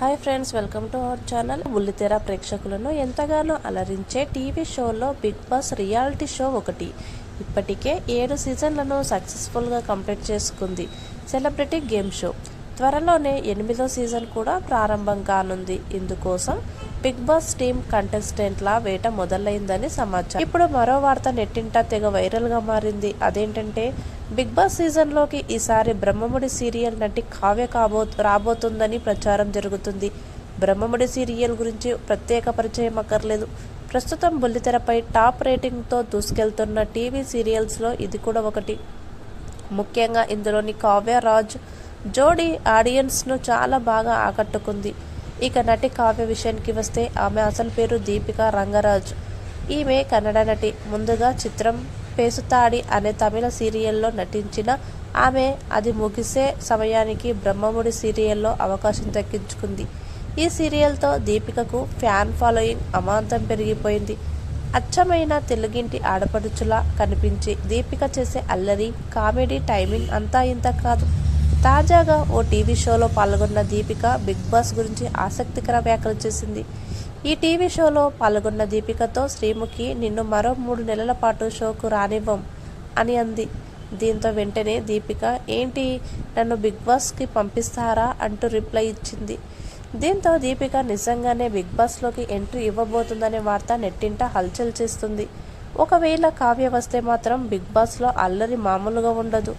Hi friends welcome to our channel. బుల్లితెర ప్రేక్షకులను ఎంతగానో అలరించే టీవీ షోలో బిగ్ బాస్ రియాలిటీ షో ఒకటి. ఇప్పటికే ఏడు సీజన్లను సక్సెస్ఫుల్గా కంప్లీట్ చేసుకుంది సెలబ్రిటీ గేమ్ షో. త్వరలోనే ఎనిమిదో సీజన్ కూడా ప్రారంభం కానుంది. ఇందుకోసం బిగ్ బాస్ టీమ్ కంటెస్టెంట్ల వేట మొదలైందని సమాచారం. ఇప్పుడు మరో వార్త నెట్టింట తెగ వైరల్గా మారింది. అదేంటంటే బిగ్ బాస్ సీజన్లోకి ఈసారి బ్రహ్మముడి సీరియల్ నటి కావ్య కాబో రాబోతుందని ప్రచారం జరుగుతుంది. బ్రహ్మముడి సీరియల్ గురించి ప్రత్యేక పరిచయం అక్కర్లేదు. ప్రస్తుతం బుల్లితెరపై టాప్ రేటింగ్తో దూసుకెళ్తున్న టీవీ సీరియల్స్లో ఇది కూడా ఒకటి. ముఖ్యంగా ఇందులోని కావ్య రాజ్ జోడీ ఆడియన్స్ను చాలా బాగా ఆకట్టుకుంది. ఇక నటి కావ్య విషయానికి వస్తే ఆమె అసలు పేరు దీపిక రంగరాజ్. ఈమె కన్నడ నటి. ముందుగా చిత్రం పేసుతాడి అనే తమిళ సీరియల్లో నటించిన ఆమె అది ముగిసే సమయానికి బ్రహ్మముడి సీరియల్లో అవకాశం దక్కించుకుంది. ఈ సీరియల్తో దీపికకు ఫ్యాన్ ఫాలోయింగ్ అమాంతం పెరిగిపోయింది. అచ్చమైన తెలుగింటి ఆడపడుచులా కనిపించి దీపిక చేసే అల్లరి కామెడీ టైమింగ్ అంతా ఇంత కాదు. తాజాగా ఓ టీవీ షోలో పాల్గొన్న దీపిక బిగ్ బాస్ గురించి ఆసక్తికర వ్యాఖ్యలు చేసింది. ఈ టీవీ షోలో పాల్గొన్న దీపికతో శ్రీముఖి నిన్ను మరో మూడు నెలల పాటు షోకు రానివ్వం అని అంది. దీంతో వెంటనే దీపిక ఏంటి నన్ను బిగ్ బాస్కి పంపిస్తారా? అంటూ రిప్లై ఇచ్చింది. దీంతో దీపిక నిజంగానే బిగ్ బాస్లోకి ఎంట్రీ ఇవ్వబోతుందనే వార్త నెట్టింట హల్చల్ చేస్తుంది. ఒకవేళ కావ్య వస్తే మాత్రం బిగ్ బాస్లో అల్లరి మామూలుగా ఉండదు.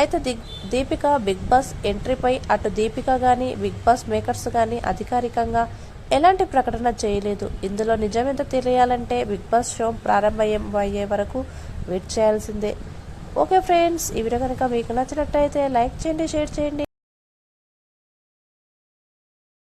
అయితే దిగ్ దీపిక బిగ్ బాస్ ఎంట్రీపై అటు దీపిక కానీ బిగ్ బాస్ మేకర్స్ కానీ అధికారికంగా ఎలాంటి ప్రకటన చేయలేదు. ఇందులో నిజమేంత తెలియాలంటే బిగ్ బాస్ షో ప్రారంభమయ్యే వరకు వెయిట్ చేయాల్సిందే. ఓకే ఫ్రెండ్స్ ఈ వీడియో కనుక మీకు నచ్చినట్టయితే లైక్ చేయండి షేర్ చేయండి.